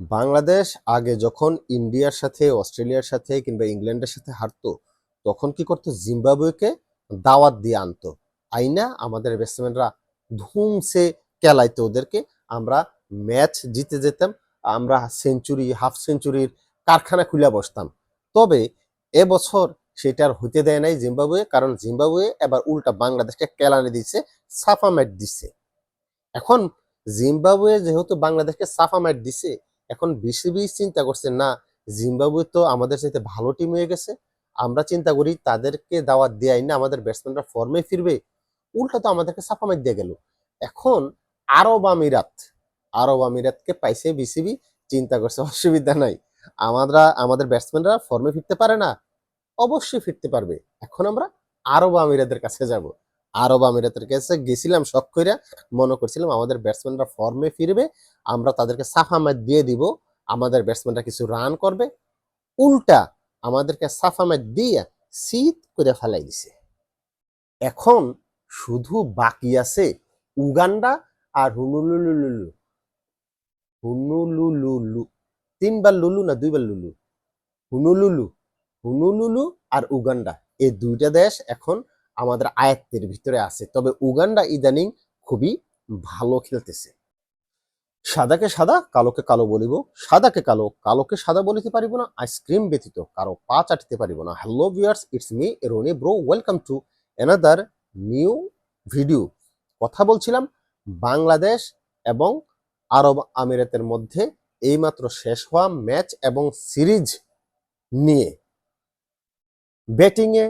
বাংলাদেশ আগে যখন ইন্ডিয়ার সাথে, অস্ট্রেলিয়ার সাথে কিংবা ইংল্যান্ডের সাথে হারতো, তখন কি করতো? জিম্বাবুয়েকে দাওয়াত দিয়ে আনতো। আইনা আমাদের ব্যাটসম্যানরা ধুমসে কেলাইতো ওদেরকে। আমরা ম্যাচ জিতে যেতাম, আমরা সেঞ্চুরি হাফ সেঞ্চুরির কারখানা খুলে বসতাম। তবে এবছর সেটা আর হইতে দেয় নাই জিম্বাবুয়ে, কারণ জিম্বাবুয়ে এবার উল্টা বাংলাদেশকে কেলানি দিচ্ছে সাফা ম্যাট দিচ্ছে এখন জিম্বাবুয়ে যেহেতু বাংলাদেশকে সাফা ম্যাট দিছে এখন বিসিবি চিন্তা করছে না, জিম্বাবুয়ে তো আমাদের সাথে ভালো টিম হয়ে গেছে, আমরা চিন্তা করি তাদেরকে দাওয়াত দেয় না, আমাদের ব্যাটসম্যানরা ফর্মে ফিরবে, উল্টা তো আমাদেরকে সাফা ম্যাট দিয়ে গেল। এখন আরব আমিরাত, আরব আমিরাতকে পাইছে বিসিবি চিন্তা করছে, অসুবিধা নাই। আমরা আমাদের ব্যাটসম্যানরা ফর্মে ফিরতে পারে না, অবশ্যই ফিরতে পারবে। এখন আমরা আরব আমিরাদের কাছে যাব। আরব আমিরাতের কাছে গেছিলাম, শখ কইরা মনে করছিলাম আমাদের ব্যাটসম্যানরা ফর্মে ফিরবে, আমরা তাদেরকে সাফা ম্যাচ দিয়ে দিব, আমাদের ব্যাটসম্যানরা কিছু রান করবে। উল্টা আমাদেরকে সাফা ম্যাচ দিয়ে শীত করে ফেলাই দিছে। এখন শুধু বাকি আছে উগান্ডা আর হুনুলুলুলু হুনুলুলুলু, তিনবার লুলু না দুইবার লুলু? হুনুলুলু হুনুলুলু আর উগান্ডা, এই দুইটা দেশ এখন আমাদের আয়ত্তের ভিতরে আছে। তবে উগান্ডা ইদানিং খুবই ভালো খেলতেছে। সাদাকে সাদা, কালোকে কালো বলিব। সাদাকে কালো, কালোকে সাদা বলিতে পারিব না। আইসক্রিম ব্যতীত কারও পা চাটিতে পারিব না। Hello viewers it's me Rony bro welcome to another new video কথা বলছিলাম বাংলাদেশ এবং আরব আমিরাতের মধ্যে এইমাত্র শেষ হওয়া ম্যাচ এবং সিরিজ নিয়ে। ব্যাটিংয়ে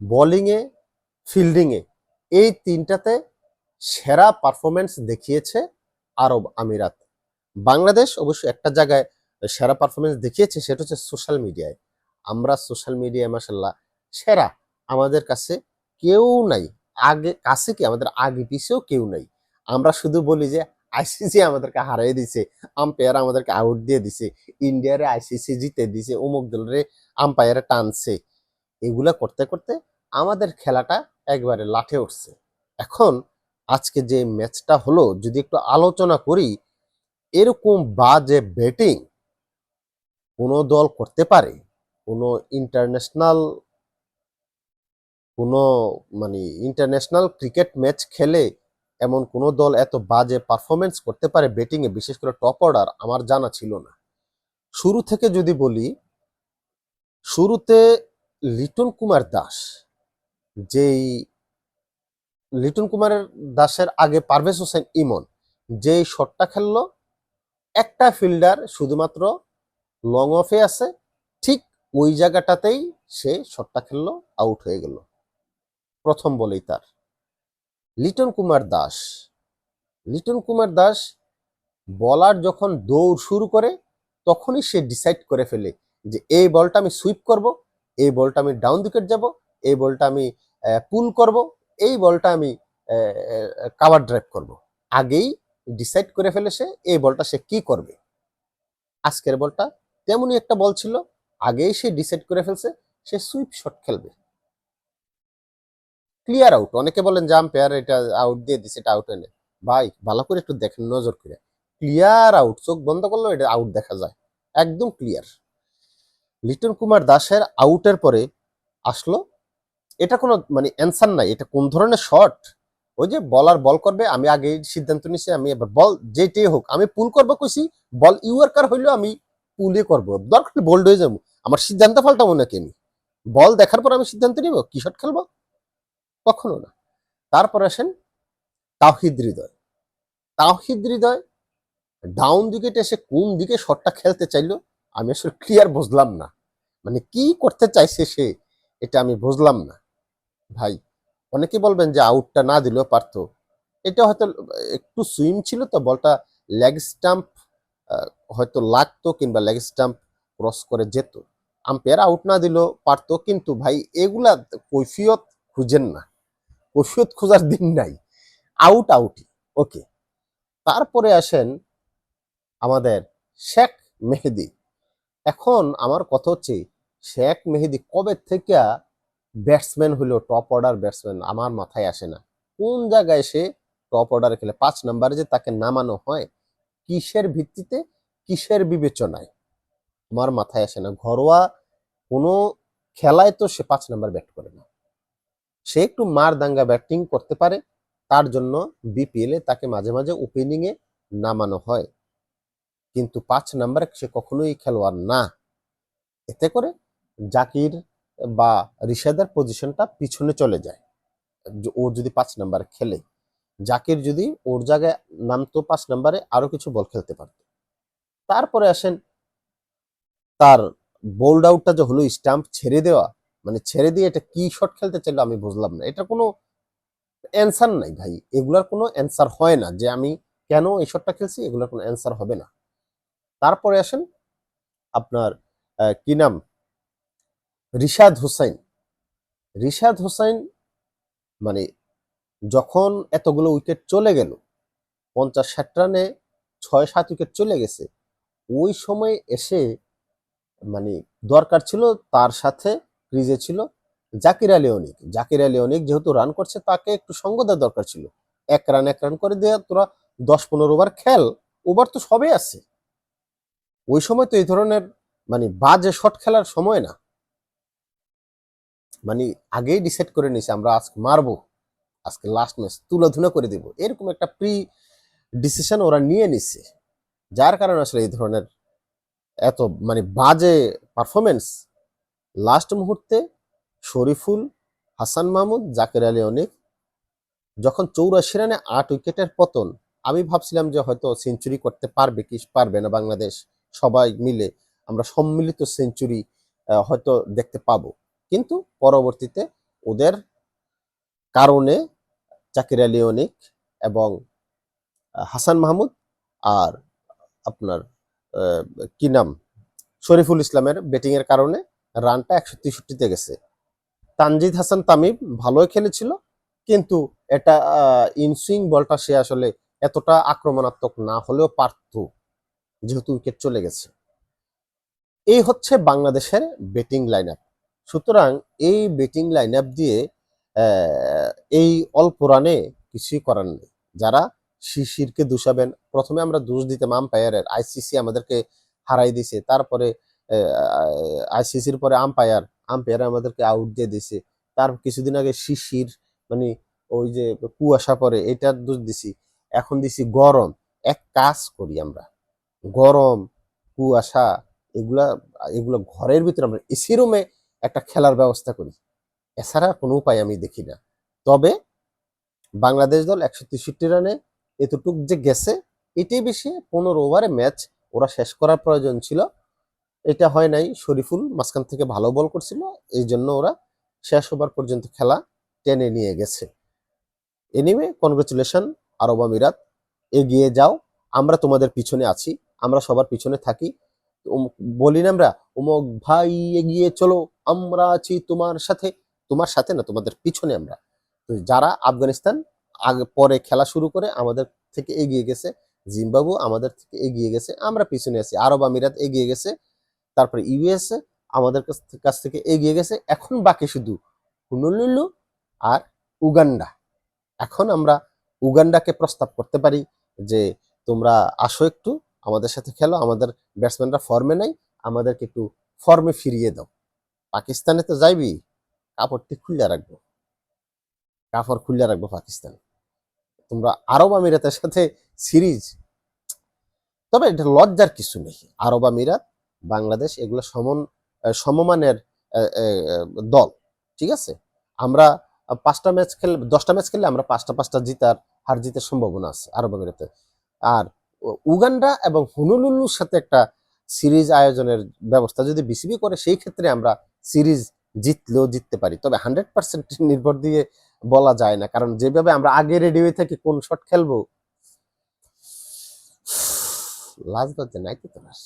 বোলিংয়ে ফিল্ডিংয়ে এই তিনটাতে সেরা পারফরমেন্স দেখিয়েছে আরব আমিরাত। বাংলাদেশ অবশ্য একটা জায়গায় সেরা পারফরমেন্স দেখিয়েছে, সেটা হচ্ছে সোশ্যাল মিডিয়ায় আমরা সোশ্যাল মিডিয়ায় মাসাল্লাহ সেরা। আমাদের কাছে কেউ নাই। আগে, কাছে কি? আমাদের আগে পিছেও কেউ নাই। আমরা শুধু বলি যে আইসিসি আমাদেরকে হারিয়ে দিছে আম্পায়ার আমাদেরকে আউট দিয়ে দিছে ইন্ডিয়ারে আইসিসি জিতে দিছে, অমুক দলের আম্পায়ারে টানছে। এগুলা করতে করতে আমাদের খেলাটা একবারে লাঠে উঠছে। এখন আজকে যে ম্যাচটা হলো, যদি একটু আলোচনা করি, এরকম বাজে ব্যাটিং কোনো দল করতে পারে? কোনো ইন্টারন্যাশনাল কোনো মানে ইন্টারন্যাশনাল ক্রিকেট ম্যাচ খেলে এমন কোনো দল এত বাজে পারফরমেন্স করতে পারে ব্যাটিংয়ে বিশেষ করে টপ অর্ডার আমার জানা ছিল না। শুরু থেকে যদি বলি, শুরুতে লিটন কুমার দাস, যেই লিটন কুমারের দাসের আগে পারভেজ হোসেন ইমন, যেই শটটা খেললো, একটা ফিল্ডার শুধুমাত্র লং অফে আছে, ঠিক ওই জায়গাটাতেই সে শটটা খেললো আউট হয়ে গেল। প্রথম বলেই তার। লিটন কুমার দাস, লিটন কুমার দাস বলার যখন দৌড় শুরু করে, তখনই সে ডিসাইড করে ফেলে যে, এই বলটা আমি সুইপ করব এই বলটা আমি ডাউন উইকেট যাব, এই বলটা আমি পুল করব, এই বলটা আমি কাভার ড্রাইভ করব। আগেই ডিসাইড করে ফেলে সে এই বলটা সে কি করবে। আজকের বলটা তেমনই একটা বল ছিল, আগেই সে ডিসাইড করে ফেলছে, সে সুইপ শট খেলবে। ক্লিয়ার আউট, অনেকে বলেন যে আম্পায়ার এটা আউট দিয়ে দিছে, এটা আউট এনে ভাই, ভালো করে একটু দেখেন, নজর করে। ক্লিয়ার আউট, চোখ বন্ধ করলেও এটা আউট দেখা যায়, একদম ক্লিয়ার। লিটন কুমার দাসের আউটের পরে আসলো। এটা কোনো মানে অ্যান্সার নাই, এটা কোন ধরনের শট ওই যে বলার বল করবে, আমি আগে সিদ্ধান্ত নিছি আমি এবার বল যেটাই হোক, আমি পুল করব কইছি বল ইউয়ার্কার হইলেও আমি পুলে করব। দরকার বোল্ড হয়ে যাব। আমার সিদ্ধান্ত পাল্টাবো নাকি আমি বল দেখার পর আমি সিদ্ধান্ত নিব, কি শট খেলব? কখনো না। তারপর আসেন তাওহিদ হৃদয়। তাওহিদ হৃদয় ডাউন উইকেটে এসে কোন দিকে শটটা খেলতে চাইলো? আমি আসলে ক্লিয়ার বুঝলাম না। মানে কি করতে চাইছে সে, এটা আমি বুঝলাম না। ভাই, অনেকে বলবেন যে আউটটা না দিলেও পারতো। এটা হয়তো একটু সুইম ছিল তো, বলটা লেগ স্টাম্প হয়তো লাগতো কিংবা লেগ স্টাম্প ক্রস করে যেত। আম্পায়ার আউট না দিলেও পারতো, কিন্তু ভাই, এগুলা কৈফিয়ত খুঁজেন না। কৈফিয়ত খোঁজার দিন নাই। আউট আউটই ওকে তারপরে আসেন আমাদের শেখ মেহেদি। এখন আমার কথা হচ্ছে, শেখ মেহেদি কবে থেকে ব্যাটসম্যান হলো টপ অর্ডার ব্যাটসম্যান আমার মাথায় আসে না। কোন জায়গায় সে টপ অর্ডার খেলে? পাঁচ নাম্বারে যে তাকে নামানো হয়, কিসের ভিত্তিতে? কিসের বিবেচনায়? আমার মাথায় আসে না। ঘরোয়া কোনো খেলায় তো সে পাঁচ নাম্বার ব্যাট করে না। সে একটু মার দাঙ্গা ব্যাটিং করতে পারে, তার জন্য বিপিএল তাকে মাঝে মাঝে ওপেনিং এ নামানো হয়। কিন্তু পাঁচ নাম্বারে সে কখনোই খেলোয়াড় না। এতে করে জাকির বা রিশাদার পজিশনটা পিছনে চলে যায়। ও যদি পাঁচ নাম্বার খেলে, জাকির যদি ওর জায়গায় নামতো পাঁচ নাম্বারে আরও কিছু বল খেলতে পারতো। তারপরে আসেন তার বোল্ড আউটটা যে হলো স্টাম্প ছেড়ে দেওয়া মানে ছেড়ে দিয়ে এটা কি শট খেলতে চাইলো আমি বুঝলাম না। এটা কোনো অ্যান্সার নাই ভাই। এগুলার কোনো অ্যান্সার হয় না যে আমি কেন এই শটটা খেলছি, এগুলোর কোনো অ্যান্সার হবে না। তারপরে আসেন আপনার কি নাম? রিশাদ হুসাইন। রিশাদ হুসাইন মানে যখন এতগুলো উইকেট চলে গেল পঞ্চাশ ষাট রানে ছয় সাত উইকেট চলে গেছে, ওই সময় এসে মানে দরকার ছিল তার সাথে ক্রিজে ছিল জাকির আলী অনিক। জাকির আলী অনিক যেহেতু রান করছে, তাকে একটু সঙ্গ দেওয়ার দরকার ছিল। এক রান এক রান করে দেয়া, তোরা দশ পনেরো ওভার খেল ওভার তো সবে আছে। ওই সময় তো এই ধরনের মানে বাজে শট খেলার সময় না। মানে আগেই ডিসাইড করে নিছে আমরা আজকে মারবো, আজকে লাস্ট ম্যাচ তুলাধুনা করে দিব। এরকম একটা প্রি ডিসিশন ওরা নিয়ে নিছে যার কারণে আসলে এই ধরনের এত মানে বাজে পারফরমেন্স লাস্ট মুহূর্তে শরীফুল, হাসান মাহমুদ, জাকের আলী অনেক, যখন চৌরাশি রানে আট উইকেটের পতন, আমি ভাবছিলাম যে হয়তো সেঞ্চুরি করতে পারবে কি পারবে না বাংলাদেশ। সবাই মিলে আমরা সম্মিলিত সেঞ্চুরি হয়তো দেখতে পাবো। কিন্তু পরবর্তীতে ওদের কারণে জাকির আলী অনিক এবং হাসান মাহমুদ আর আপনার কি নাম? শরীফুল ইসলামের ব্যাটিং এর কারণে রানটা একশো তেষট্টিতে গেছে। তানজিদ হাসান তামিম ভালোই খেলেছিল, কিন্তু এটা ইনসুইং বলটা সে আসলে এতটা আক্রমণাত্মক না হলেও পারত। যেহেতু উইকেট চলে গেছে। এই হচ্ছে বাংলাদেশের ব্যাটিং লাইন আপ সুতরাং এই ব্যাটিং লাইন আপ দিয়ে এই অল্প রানে কিছুই করার নেই। যারা শিশিরকে দোষাবেন, প্রথমে আমরা দোষ দিতাম আম্পায়ারের আইসিসি আমাদেরকে হারাই দিছে। তারপরে আইসিসির পরে আম্পায়ার আম্পায়ার আমাদেরকে আউট দিয়ে দিছে। তার কিছুদিন আগে শিশির মানে ওই যে কুয়াশা পরে, এটা দোষ দিছি। এখন দিছি গরম। এক কাজ করি আমরা। গরম, কুয়াশা, এগুলা, এগুলো ঘরের ভিতরে আমরা এসি রুমে একটা খেলার ব্যবস্থা করি। এছাড়া কোনো উপায় আমি দেখি না। তবে বাংলাদেশ দল একশো তেষট্টি রানে এতটুক যে গেছে, এটাই বেশি পনেরো ওভারে ম্যাচ ওরা শেষ করার প্রয়োজন ছিল। এটা হয় নাই, শরীফুল মাঝখান থেকে ভালো বল করছিল, এই জন্য ওরা শেষ ওভার পর্যন্ত খেলা টেনে নিয়ে গেছে। এনিওয়ে কনগ্রেচুলেশন আরব আমিরাত, এগিয়ে যাও, আমরা তোমাদের পিছনে আছি। আমরা সবার পিছনে থাকি। বলি না আমরা, উমক ভাই, এগিয়ে চলো, আমরা আছি তোমার সাথে। তোমার সাথে না, তোমাদের পিছনে আমরা। তো যারা আফগানিস্তান, আগে পরে খেলা শুরু করে আমাদের থেকে এগিয়ে গেছে জিম্বাবু আমাদের থেকে এগিয়ে গেছে, আমরা পিছনে আছি। আরব আমিরাত এগিয়ে গেছে, তারপরে ইউএসএ আমাদের কাছ থেকে এগিয়ে গেছে, এখন বাকি শুধু হুনুলুলু আর উগান্ডা। এখন আমরা উগান্ডাকে প্রস্তাব করতে পারি যে, তোমরা আসো একটু আমাদের সাথে খেলো, আমাদের ব্যাটসম্যানরা ফর্মে নাই, আমাদেরকে একটু ফর্মে ফিরিয়ে দাও। পাকিস্তানে তো যাইবি, কাপড়টি খুলে রাখব। কাপড় খুলে রাখব পাকিস্তান। তোমরা আরব আমিরাতের সাথে সিরিজ। তবে এটা লজ্জার কিছু নেই। আরব আমিরাত, বাংলাদেশ এগুলো সমন সমমানের দল, ঠিক আছে? আমরা পাঁচটা ম্যাচ খেলে দশটা ম্যাচ খেললে আমরা পাঁচটা পাঁচটা জিতার, হার জিতার সম্ভাবনা আছে আরব আমিরাতে। আর উগান্ডা এবং হুনুলুলুর সাথে একটা সিরিজ আয়োজনের ব্যবস্থা। যদি বিসিবি করে, সেই ক্ষেত্রে আমরা সিরিজ জিতলেও জিততে পারি। তবে হান্ড্রেড পার্সেন্ট নির্ভর দিয়ে বলা যায় না। কারণ যেভাবে আমরা আগে রেডি হয়ে থাকি, কোন শট খেলব? লাজ লজ্জা নাই তো তোমার